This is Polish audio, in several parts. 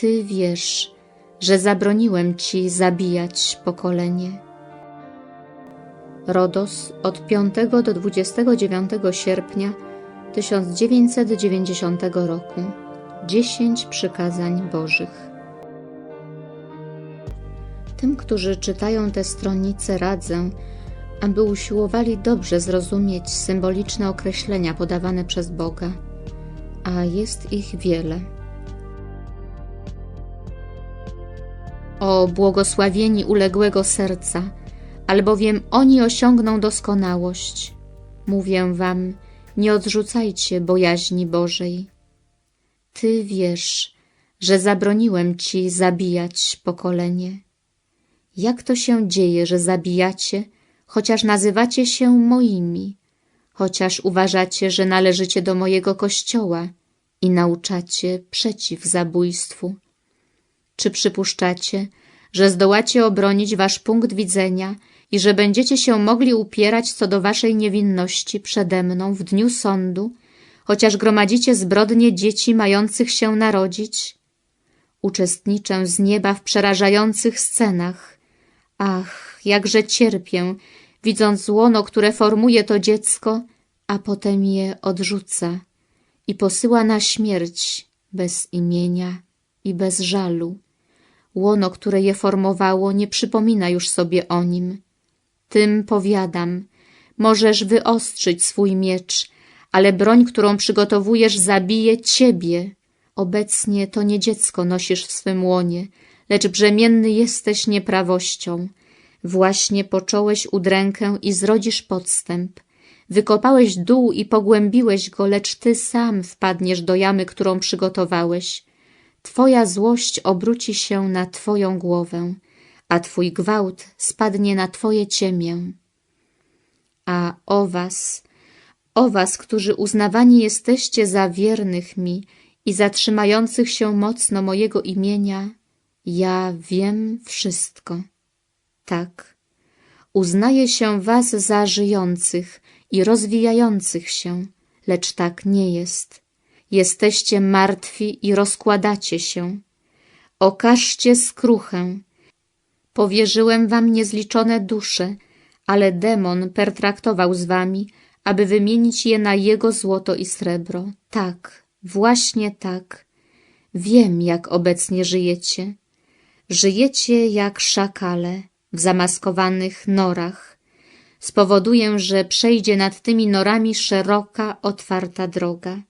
Ty wiesz, że zabroniłem Ci zabijać pokolenie. Rodos od 5 do 29 sierpnia 1990 roku. 10 przykazań Bożych. Tym, którzy czytają te stronnice, radzę, aby usiłowali dobrze zrozumieć symboliczne określenia podawane przez Boga, a jest ich wiele. O błogosławieni uległego serca, albowiem oni osiągną doskonałość. Mówię wam, nie odrzucajcie bojaźni Bożej. Ty wiesz, że zabroniłem ci zabijać pokolenie. Jak to się dzieje, że zabijacie, chociaż nazywacie się moimi, chociaż uważacie, że należycie do mojego kościoła i nauczacie przeciw zabójstwu? Czy przypuszczacie, że zdołacie obronić wasz punkt widzenia i że będziecie się mogli upierać co do waszej niewinności przede mną w dniu sądu, chociaż gromadzicie zbrodnie dzieci mających się narodzić? Uczestniczę z nieba w przerażających scenach. Ach, jakże cierpię, widząc łono, które formuje to dziecko, a potem je odrzuca i posyła na śmierć bez imienia i bez żalu. Łono, które je formowało, nie przypomina już sobie o nim. Tym powiadam, możesz wyostrzyć swój miecz, ale broń, którą przygotowujesz, zabije ciebie. Obecnie to nie dziecko nosisz w swym łonie, lecz brzemienny jesteś nieprawością. Właśnie począłeś udrękę i zrodzisz podstęp. Wykopałeś dół i pogłębiłeś go, lecz ty sam wpadniesz do jamy, którą przygotowałeś. Twoja złość obróci się na twoją głowę, a twój gwałt spadnie na twoje ciemię. A o was, o was, którzy uznawani jesteście za wiernych mi i zatrzymających się mocno mojego imienia, ja wiem wszystko. Tak, uznaję się was za żyjących i rozwijających się, lecz tak nie jest. Jesteście martwi i rozkładacie się. Okażcie skruchę. Powierzyłem wam niezliczone dusze, ale demon pertraktował z wami, aby wymienić je na jego złoto i srebro. Tak, właśnie tak. Wiem, jak obecnie żyjecie. Żyjecie jak szakale w zamaskowanych norach. Spowoduję, że przejdzie nad tymi norami szeroka, otwarta droga.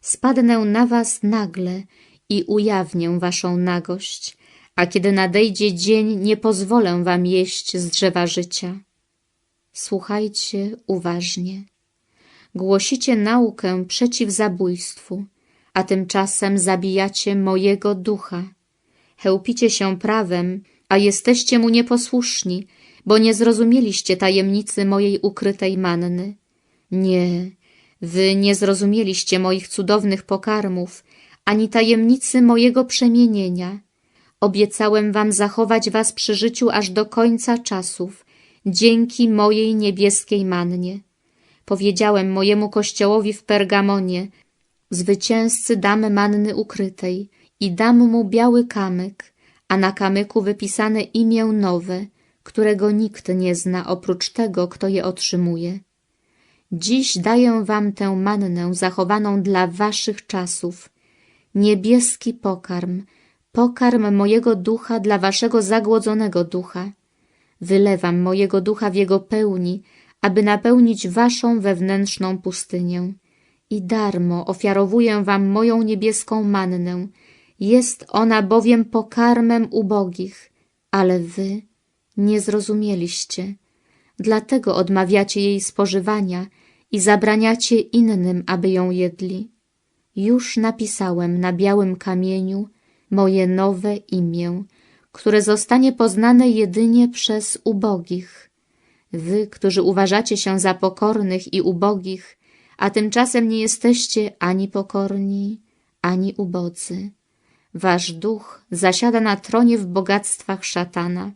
Spadnę na was nagle i ujawnię waszą nagość, a kiedy nadejdzie dzień, nie pozwolę wam jeść z drzewa życia. Słuchajcie uważnie. Głosicie naukę przeciw zabójstwu, a tymczasem zabijacie mojego ducha. Chełpicie się prawem, a jesteście mu nieposłuszni, bo nie zrozumieliście tajemnicy mojej ukrytej manny. Nie, wy nie zrozumieliście moich cudownych pokarmów, ani tajemnicy mojego przemienienia. Obiecałem wam zachować was przy życiu aż do końca czasów, dzięki mojej niebieskiej mannie. Powiedziałem mojemu kościołowi w Pergamonie, zwycięzcy dam manny ukrytej i dam mu biały kamyk, a na kamyku wypisane imię nowe, którego nikt nie zna oprócz tego, kto je otrzymuje. Dziś daję wam tę mannę zachowaną dla waszych czasów, niebieski pokarm, pokarm mojego ducha dla waszego zagłodzonego ducha. Wylewam mojego ducha w jego pełni, aby napełnić waszą wewnętrzną pustynię. I darmo ofiarowuję wam moją niebieską mannę. Jest ona bowiem pokarmem ubogich, ale wy nie zrozumieliście. Dlatego odmawiacie jej spożywania i zabraniacie innym, aby ją jedli. Już napisałem na białym kamieniu moje nowe imię, które zostanie poznane jedynie przez ubogich. Wy, którzy uważacie się za pokornych i ubogich, a tymczasem nie jesteście ani pokorni, ani ubodzy. Wasz duch zasiada na tronie w bogactwach szatana.